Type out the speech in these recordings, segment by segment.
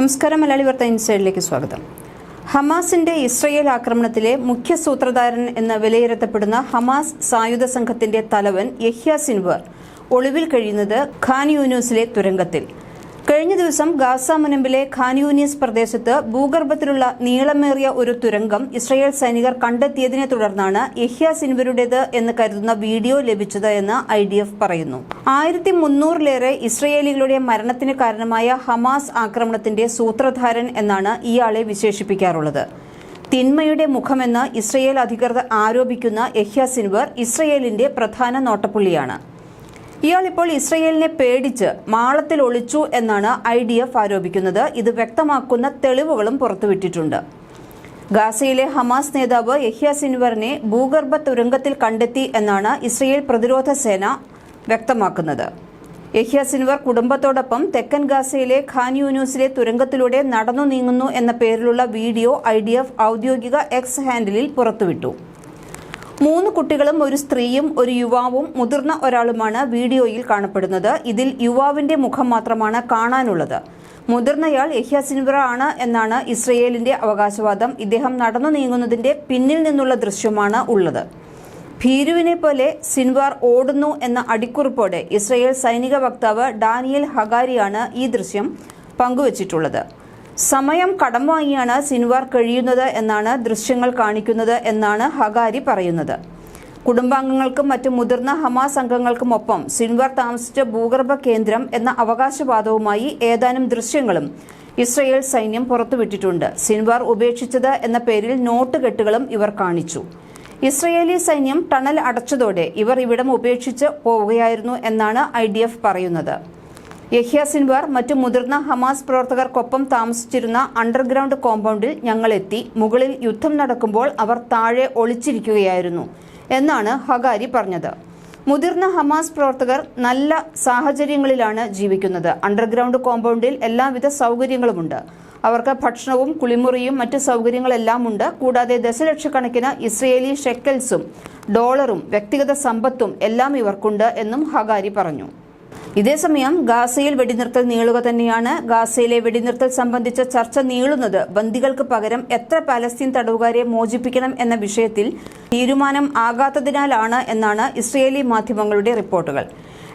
നമസ്കാരം മലയാളി വാർത്ത ഇൻസൈഡിലേക്ക് സ്വാഗതം. ഹമാസിന്റെ ഇസ്രയേൽ ആക്രമണത്തിലെ മുഖ്യ സൂത്രധാരൻ എന്ന് വിലയിരുത്തപ്പെടുന്ന ഹമാസ് സായുധ സംഘത്തിന്റെ തലവൻ യഹ്യ സിൻവർ ഒളിവിൽ കഴിയുന്നത് ഖാൻ യൂനൂസിലെ തുരങ്കത്തിൽ. കഴിഞ്ഞ ദിവസം ഗാസ മുനമ്പിലെ ഖാൻ യൂനിയസ് പ്രദേശത്ത് ഭൂഗർഭത്തിലുള്ള നീളമേറിയ ഒരു തുരങ്കം ഇസ്രയേൽ സൈനികർ കണ്ടെത്തിയതിനെ തുടർന്നാണ് യഹ്യ സിൻവരുടേത് എന്ന് കരുതുന്ന വീഡിയോ ലഭിച്ചത് എന്ന് ഐ ഡി എഫ് പറയുന്നു. ആയിരത്തി മുന്നൂറിലേറെ ഇസ്രയേലികളുടെ മരണത്തിന് കാരണമായ ഹമാസ് ആക്രമണത്തിന്റെ സൂത്രധാരൻ എന്നാണ് ഇയാളെ വിശേഷിപ്പിക്കാറുള്ളത്. തിന്മയുടെ മുഖമെന്ന് ഇസ്രയേൽ അധികൃതർ ആരോപിക്കുന്ന യഹ്യ സിൻവർ ഇസ്രയേലിന്റെ പ്രധാന നോട്ടപ്പുള്ളിയാണ്. ഇയാൾ ഇപ്പോൾ ഇസ്രയേലിനെ പേടിച്ച് മാളത്തിൽ ഒളിച്ചു എന്നാണ് ഐ ഡി എഫ് ആരോപിക്കുന്നത്. ഇത് വ്യക്തമാക്കുന്ന തെളിവുകളും പുറത്തുവിട്ടിട്ടുണ്ട്. ഗാസയിലെ ഹമാസ് നേതാവ് യഹ്യ സിൻവറിനെ ഭൂഗർഭ തുരങ്കത്തിൽ കണ്ടെത്തി എന്നാണ് ഇസ്രയേൽ പ്രതിരോധ സേന വ്യക്തമാക്കുന്നത്. യഹ്യ സിൻവർ കുടുംബത്തോടൊപ്പം തെക്കൻ ഗാസയിലെ ഖാൻ യൂനൂസിലെ തുരങ്കത്തിലൂടെ നടന്നു നീങ്ങുന്നു എന്ന പേരിലുള്ള വീഡിയോ ഐ ഔദ്യോഗിക എക്സ് ഹാൻഡിലിൽ പുറത്തുവിട്ടു. മൂന്ന് കുട്ടികളും ഒരു സ്ത്രീയും ഒരു യുവാവും മുതിർന്ന ഒരാളുമാണ് വീഡിയോയിൽ കാണപ്പെടുന്നത്. ഇതിൽ യുവാവിന്റെ മുഖം മാത്രമാണ് കാണാനുള്ളത്. മുതിർന്നയാൾ യഹ്യ സിൻവറ ആണ് എന്നാണ് ഇസ്രയേലിന്റെ അവകാശവാദം. ഇദ്ദേഹം നടന്നു നീങ്ങുന്നതിന്റെ പിന്നിൽ നിന്നുള്ള ദൃശ്യമാണ് ഉള്ളത്. ഭീരുവിനെ പോലെ സിൻവാർ ഓടുന്നു എന്ന അടിക്കുറിപ്പോടെ ഇസ്രയേൽ സൈനിക വക്താവ് ഡാനിയൽ ഹഗാരിയാണ് ഈ ദൃശ്യം പങ്കുവച്ചിട്ടുള്ളത്. സമയം കടം വാങ്ങിയാണ് സിൻവാർ കഴിയുന്നത് എന്നാണ് ദൃശ്യങ്ങൾ കാണിക്കുന്നത് എന്നാണ് ഹഗാരി പറയുന്നത്. കുടുംബാംഗങ്ങൾക്കും മറ്റ് മുതിർന്ന ഹമാസ് അംഗങ്ങൾക്കുമൊപ്പം സിൻവാർ താമസിച്ച ഭൂഗർഭ കേന്ദ്രം എന്ന അവകാശവാദവുമായി ഏതാനും ദൃശ്യങ്ങളും ഇസ്രയേൽ സൈന്യം പുറത്തുവിട്ടിട്ടുണ്ട്. സിൻവാർ ഉപേക്ഷിച്ചത് എന്ന പേരിൽ നോട്ടുകെട്ടുകളും ഇവർ കാണിച്ചു. ഇസ്രയേലി സൈന്യം ടണൽ അടച്ചതോടെ ഇവർ ഇവിടം ഉപേക്ഷിച്ച് പോവുകയായിരുന്നു എന്നാണ് ഐ പറയുന്നത്. യഹ്യ സിൻവാർ മറ്റു മുതിർന്ന ഹമാസ് പ്രവർത്തകർക്കൊപ്പം താമസിച്ചിരുന്ന അണ്ടർഗ്രൗണ്ട് കോമ്പൗണ്ടിൽ ഞങ്ങളെത്തി മുകളിൽ യുദ്ധം നടക്കുമ്പോൾ അവർ താഴെ ഒളിച്ചിരിക്കുകയായിരുന്നു എന്നാണ് ഹഗാരി പറഞ്ഞത്. മുതിർന്ന ഹമാസ് പ്രവർത്തകർ നല്ല സാഹചര്യങ്ങളിലാണ് ജീവിക്കുന്നത്. അണ്ടർഗ്രൗണ്ട് കോമ്പൗണ്ടിൽ എല്ലാവിധ സൗകര്യങ്ങളുമുണ്ട്. അവർക്ക് ഭക്ഷണവും കുളിമുറിയും മറ്റ് സൗകര്യങ്ങളെല്ലാം ഉണ്ട് കൂടാതെ ദശലക്ഷക്കണക്കിന് ഇസ്രയേലി ഷെക്കൽസും ഡോളറും വ്യക്തിഗത സമ്പത്തും എല്ലാം ഇവർക്കുണ്ട് എന്നും ഹഗാരി പറഞ്ഞു. ഇതേസമയം ഗാസയിൽ വെടിനിർത്തൽ നീളുക തന്നെയാണ് ഗാസയിലെ വെടിനിർത്തൽ സംബന്ധിച്ച ചർച്ച നീളുന്നത്. ബന്ദികൾക്ക് പകരം എത്ര പാലസ്തീൻ തടവുകാരെ മോചിപ്പിക്കണം എന്ന വിഷയത്തിൽ തീരുമാനം ആകാത്തതിനാലാണ് എന്നാണ് ഇസ്രയേലി മാധ്യമങ്ങളുടെ റിപ്പോർട്ടുകൾ.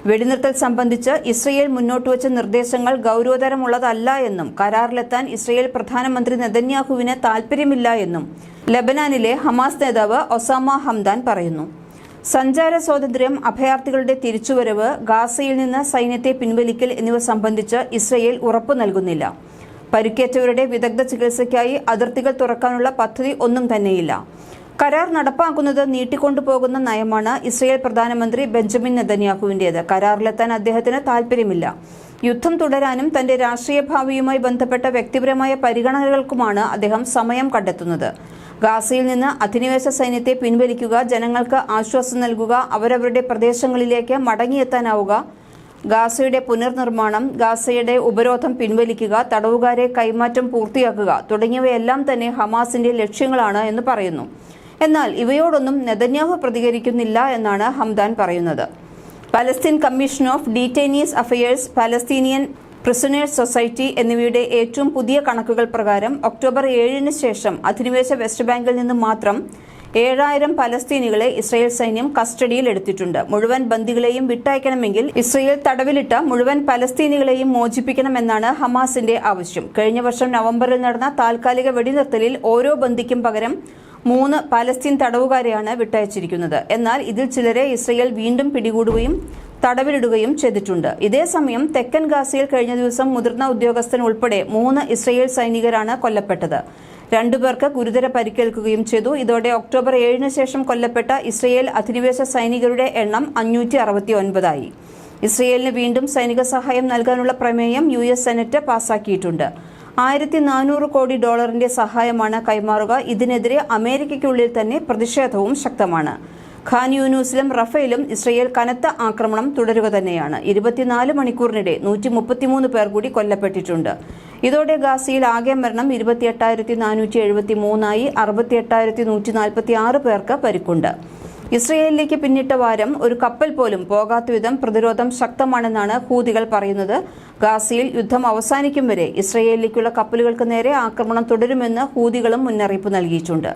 വെടിനിർത്തൽ സംബന്ധിച്ച് ഇസ്രയേൽ മുന്നോട്ടുവച്ച നിർദ്ദേശങ്ങൾ ഗൌരവതരമുള്ളതല്ല എന്നും കരാറിലെത്താൻ ഇസ്രയേൽ പ്രധാനമന്ത്രി നെതന്യാഹുവിന് താൽപര്യമില്ല എന്നും ലബനാനിലെ ഹമാസ് നേതാവ് ഒസാമ ഹംദാൻ പറയുന്നു. സഞ്ചാര സ്വാതന്ത്ര്യം അഭയാർത്ഥികളുടെ തിരിച്ചുവരവ് ഗാസയിൽ നിന്ന് സൈന്യത്തെ പിൻവലിക്കൽ എന്നിവ സംബന്ധിച്ച് ഇസ്രയേൽ ഉറപ്പു നൽകുന്നില്ല. പരിക്കേറ്റവരുടെ വിദഗ്ധ ചികിത്സയ്ക്കായി അതിർത്തികൾ തുറക്കാനുള്ള പദ്ധതി ഒന്നും തന്നെയില്ല. കരാർ നടപ്പാക്കുന്നത് നീട്ടിക്കൊണ്ടുപോകുന്ന നയമാണ് ഇസ്രയേൽ പ്രധാനമന്ത്രി ബെഞ്ചമിൻ നെതന്യാഹുവിന്റേത് കരാറിലെത്താൻ അദ്ദേഹത്തിന് താൽപര്യമില്ല യുദ്ധം തുടരാനും തന്റെ രാഷ്ട്രീയ ഭാവിയുമായി ബന്ധപ്പെട്ട വ്യക്തിപരമായ പരിഗണനകൾക്കുമാണ് അദ്ദേഹം സമയം കണ്ടെത്തുന്നത്. ഗാസയിൽ നിന്ന് അധിനിവേശ സൈന്യത്തെ പിൻവലിക്കുക ജനങ്ങൾക്ക് ആശ്വാസം നൽകുക അവരവരുടെ പ്രദേശങ്ങളിലേക്ക് മടങ്ങിയെത്താനാവുക. ഗാസയുടെ പുനർനിർമ്മാണം ഗാസയുടെ ഉപരോധം പിൻവലിക്കുക തടവുകാരെ കൈമാറ്റം പൂർത്തിയാക്കുക തുടങ്ങിയവയെല്ലാം തന്നെ ഹമാസിന്റെ ലക്ഷ്യങ്ങളാണ് എന്ന് പറയുന്നു. എന്നാൽ ഇവയോടൊന്നും നെതന്യാഹു പ്രതികരിക്കുന്നില്ല എന്നാണ് ഹംദാൻ പറയുന്നത്. Palestine commission of detainees affairs Palestinian prisoners society എന്നിവയുടെ ഏറ്റവും പുതിയ കണക്കുകൾ പ്രകാരം ഒക്ടോബർ ഏഴിന് ശേഷം അധിനിവേശ വെസ്റ്റ് ബാങ്കിൽ നിന്ന് മാത്രം ഏഴായിരം പലസ്തീനികളെ ഇസ്രയേൽ സൈന്യം കസ്റ്റഡിയിൽ എടുത്തിട്ടുണ്ട്. മുഴുവൻ ബന്ദികളെയും വിട്ടയക്കണമെങ്കിൽ ഇസ്രയേൽ തടവിലിട്ട മുഴുവൻ പലസ്തീനികളെയും മോചിപ്പിക്കണമെന്നാണ് ഹമാസിന്റെ ആവശ്യം. കഴിഞ്ഞ വർഷം നവംബറിൽ നടന്ന താൽക്കാലിക വെടിനിർത്തലിൽ ഓരോ ബന്ദിക്കും പകരം മൂന്ന് പാലസ്തീൻ തടവുകാരെയാണ് വിട്ടയച്ചിരിക്കുന്നത്. എന്നാൽ ഇതിൽ ചിലരെ ഇസ്രയേൽ വീണ്ടും പിടികൂടുകയും തടവിലിടുകയും ചെയ്തിട്ടുണ്ട്. ഇതേസമയം തെക്കൻ ഗാസയിൽ കഴിഞ്ഞ ദിവസം മുതിർന്ന ഉദ്യോഗസ്ഥൻ ഉൾപ്പെടെ മൂന്ന് ഇസ്രയേൽ സൈനികരാണ് കൊല്ലപ്പെട്ടത്. രണ്ടുപേർക്ക് ഗുരുതര പരിക്കേൽക്കുകയും ചെയ്തു. ഇതോടെ ഒക്ടോബർ ഏഴിന് ശേഷം കൊല്ലപ്പെട്ട ഇസ്രയേൽ അധിനിവേശ സൈനികരുടെ എണ്ണം അഞ്ഞൂറ്റി അറുപത്തി ഒൻപതായി ഇസ്രയേലിന് വീണ്ടും സൈനിക സഹായം നൽകാനുള്ള പ്രമേയം യു എസ് സെനറ്റ് പാസാക്കിയിട്ടുണ്ട്. ആയിരത്തി നാനൂറ് കോടി ഡോളറിന്റെ സഹായമാണ് കൈമാറുക. ഇതിനെതിരെ അമേരിക്കയ്ക്കുള്ളിൽ തന്നെ പ്രതിഷേധവും ശക്തമാണ്. ഖാൻ യൂനൂസിലും റഫേലും ഇസ്രയേൽ കനത്ത ആക്രമണം തുടരുക തന്നെയാണ്. ഇരുപത്തിനാല് മണിക്കൂറിനിടെ നൂറ്റി മുപ്പത്തിമൂന്ന് പേർ കൂടി കൊല്ലപ്പെട്ടിട്ടുണ്ട്. ഇതോടെ ഗാസയിൽ ആകെ മരണം ഇരുപത്തിയെട്ടായിരത്തി നാനൂറ്റി എഴുപത്തി മൂന്നായി അറുപത്തിയെട്ടായിരത്തി നൂറ്റി നാൽപ്പത്തി ആറ് പേർക്ക് പരിക്കുണ്ട്. ഇസ്രയേലിലേക്ക് പിന്നിട്ട വാരം ഒരു കപ്പൽ പോലും പോകാത്ത വിധം പ്രതിരോധം ശക്തമാണെന്നാണ് ഹൂതികൾ പറയുന്നത്. ഗാസയിൽ യുദ്ധം അവസാനിക്കും വരെ ഇസ്രയേലിലേക്കുള്ള കപ്പലുകൾക്ക് നേരെ ആക്രമണം തുടരുമെന്ന് ഹൂതികളും മുന്നറിയിപ്പ് നൽകിയിട്ടുണ്ട്.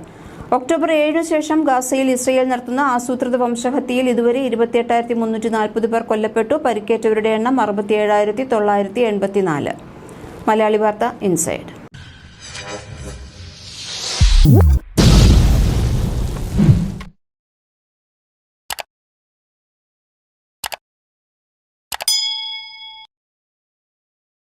ഒക്ടോബർ ഏഴിനു ശേഷം ഗാസയിൽ ഇസ്രയേൽ നടത്തുന്ന ആസൂത്രിത വംശഹത്യയിൽ ഇതുവരെ ഇരുപത്തിയെട്ടായിരത്തി മുന്നൂറ്റി നാൽപ്പത് പേർ കൊല്ലപ്പെട്ടു. പരിക്കേറ്റവരുടെ എണ്ണം അറുപത്തിയേഴായിരത്തി തൊള്ളായിരത്തി എൺപത്തിനാല്. മലയാളി വാർത്ത ഇൻസൈഡ്.